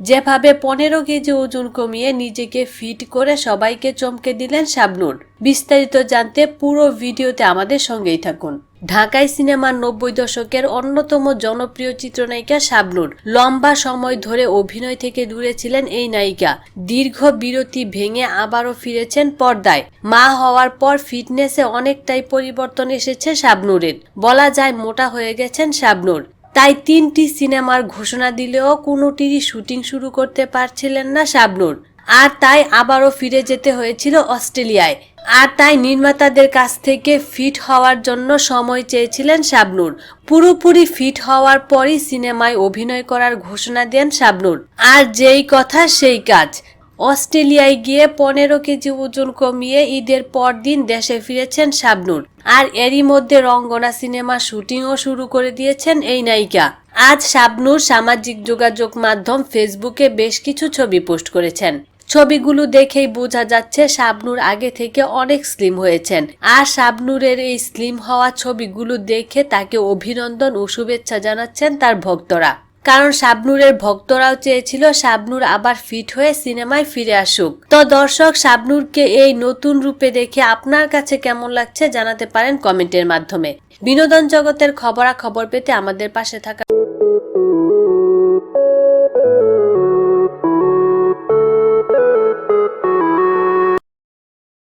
যেভাবে পনেরো কেজি ওজন কমিয়ে নিজেকে ফিট করে সবাইকে চমকে দিলেন শাবনূর। বিস্তারিত জানতে পুরো ভিডিওতে আমাদের সঙ্গেই থাকুন। ঢাকাই সিনেমার নব্বই দশকের অন্যতম জনপ্রিয় চিত্রনায়িকা শাবনূর। লম্বা সময় ধরে অভিনয় থেকে দূরে ছিলেন এই নায়িকা। দীর্ঘ বিরতি ভেঙে আবারও ফিরেছেন পর্দায়। মা হওয়ার পর ফিটনেসে অনেকটাই পরিবর্তন এসেছে শাবনূরের। বলা যায় মোটা হয়ে গেছেন শাবনূর। তাই তিনটি সিনেমার ঘোষণা দিলেও কোনোটিরই শুটিং শুরু করতে পারছিলেন না শাবনুর। আর তাই আবারও ফিরে যেতে হয়েছিল অস্ট্রেলিয়ায়। আর তাই নির্মাতাদের কাছ থেকে ফিট হওয়ার জন্য সময় চেয়েছিলেন শাবনুর। পুরোপুরি ফিট হওয়ার পরই সিনেমায় অভিনয় করার ঘোষণা দেন শাবনুর। আর যেই কথা, সেই কাজ। অস্ট্রেলিয়ায় গিয়ে পনেরো কেজি ওজন কমিয়ে ঈদের পর দিন দেশে ফিরেছেন শাবনূর। আর এরই মধ্যে রঙ্গনা সিনেমা শুটিংও শুরু করে দিয়েছেন এই নায়িকা। আজ শাবনুর সামাজিক যোগাযোগ মাধ্যম ফেসবুকে বেশ কিছু ছবি পোস্ট করেছেন। ছবিগুলো দেখেই বোঝা যাচ্ছে শাবনুর আগে থেকে অনেক স্লিম হয়েছেন। আর শাবনুরের এই স্লিম হওয়া ছবিগুলো দেখে তাকে অভিনন্দন ও শুভেচ্ছা জানাচ্ছেন তার ভক্তরা। কারণ শাবনুরের ভক্তরাও চেয়েছিল শাবনুর আবার ফিট হয়ে সিনেমায় ফিরে আসুক। তো দর্শক, শাবনুরকে এই নতুন রূপে দেখে আপনার কাছে কেমন লাগছে জানাতে পারেন কমেন্টের মাধ্যমে। বিনোদন জগতের খবরাখবর পেতে আমাদের পাশে থাকা